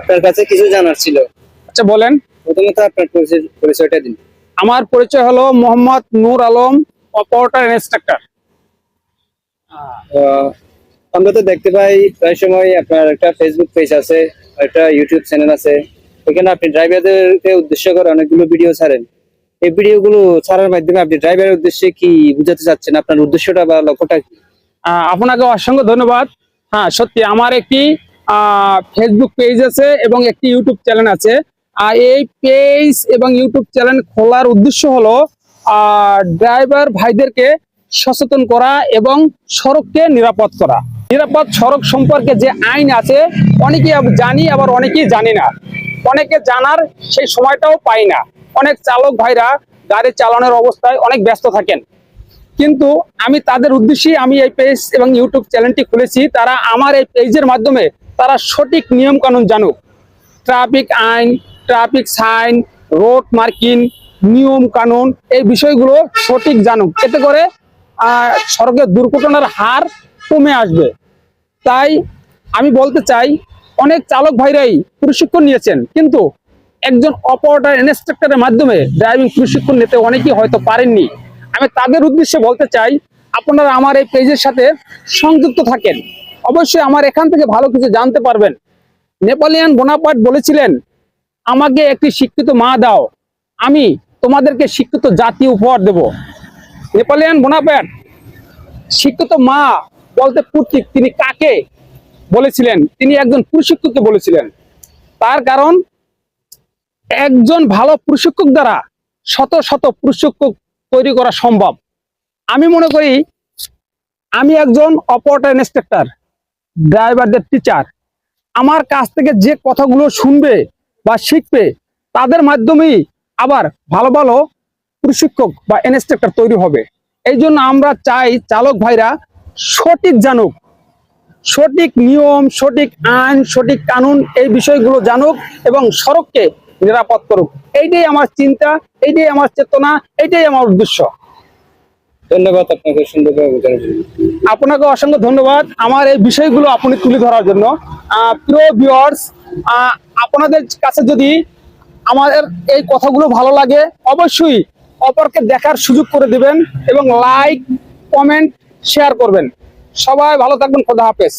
আপনার কাছে কিছু জানার ছিল? আচ্ছা বলেন। প্রথমত আপনার পরিচয়টা দিন। আমার পরিচয় হলো মোহাম্মদ নূর আলম অপারেটর ইন্সট্রাক্টর আমরা তো দেখতে পাই প্রায় সময় আপনার একটা ফেসবুক পেজ আছে একটা ইউটিউব চ্যানেল আছে। এখানে আপনি ড্রাইভারদেরকে উদ্দেশ্য করে অনেকগুলো ভিডিও ছাড়েন। এই ভিডিওগুলো ছাড়ার মাধ্যমে আপনি ড্রাইভারের উদ্দেশ্যে কি বুঝাতে চাচ্ছেন? আপনার উদ্দেশ্যটা বা লক্ষ্যটা কি? আপনাকে অসংখ্য ধন্যবাদ। হ্যাঁ সত্যি আমার একটি ফেসবুক পেজ আছে এবং একটি ইউটিউব চ্যানেল আছে। আর এই পেজ এবং ইউটিউব চ্যানেল খোলার উদ্দেশ্য হলো ড্রাইভার ভাইদেরকে সচেতন করা এবং সড়ককে নিরাপদ করা। নিরাপদ সড়ক সম্পর্কে যে আইন আছে, অনেকে জানি, আবার অনেকেই জানি না। অনেকে জানার সেই সময়টাও পাই না। অনেক চালক ভাইরা গাড়ি চালানোর অবস্থায় অনেক ব্যস্ত থাকেন। কিন্তু আমি তাদের উদ্দেশ্যে আমি এই পেজ এবং ইউটিউব চ্যানেলটি খুলেছি। তারা আমার এই পেজের মাধ্যমে তারা সঠিক নিয়ম কানুন জানুক। ট্রাফিক আইন, ট্রাফিক সাইন, রোড মার্কিং নিয়ম কানুন এই বিষয়গুলো সঠিক জানুক। এতে করে সড়কের দুর্ঘটনার হার কমে আসবে। তাই আমি বলতে চাই, অনেক চালক ভাইরাই প্রশিক্ষণ নিয়েছেন, কিন্তু একজন অপারেটর ইনস্ট্রাক্টরের মাধ্যমে ড্রাইভিং প্রশিক্ষণ নিতে অনেকেই হয়তো পারেননি। আমি তাদের উদ্দেশ্যে বলতে চাই, আপনারা আমার এই পেজের সাথে সংযুক্ত থাকেন। অবশ্যই আমার এখান থেকে ভালো কিছু জানতে পারবেন। নেপালিয়ান বোনাপাট বলেছিলেন, আমাকে একটি শিক্ষিত মা দাও, আমি তোমাদেরকে শিক্ষিত জাতি উপহার দেব। নেপালিয়ান বোনাপাট শিক্ষিত মা বলতে পুত্রিক তিনি কাকে বলেছিলেন? তিনি একজন প্রশিক্ষককে বলেছিলেন। তার কারণ, একজন ভালো প্রশিক্ষক দ্বারা শত শত প্রশিক্ষক তৈরি করা সম্ভব। আমি মনে করি, আমি একজন অপারেটর ইন্সট্রাক্টর। ড্রাইভারদের টিচার আমার কাছ থেকে যে কথাগুলো শুনবে বা শিখবে, তাদের মাধ্যমেই আবার ভালো ভালো প্রশিক্ষক বা ইনস্ট্রাক্টর তৈরি হবে। এই জন্য আমরা চাই চালক ভাইরা সঠিক জানুক, সঠিক নিয়ম, সঠিক আইন, সঠিক কানুন এই বিষয়গুলো জানুক এবং সড়ককে নিরাপদ করুক। এইটাই আমার চিন্তা, এইটাই আমার চেতনা, এইটাই আমার উদ্দেশ্য। ধন্যবাদ আপনাকে সুন্দরভাবে আপনাকে অসংখ্য ধন্যবাদ। আমার এই বিষয়গুলো আপনি তুলে ধরার জন্য। প্রিয় আপনাদের কাছে যদি আমাদের এই কথাগুলো ভালো লাগে, অবশ্যই অপরকে দেখার সুযোগ করে দিবেন এবং লাইক কমেন্ট শেয়ার করবেন। সবাই ভালো থাকবেন, খোদা হাফেজ।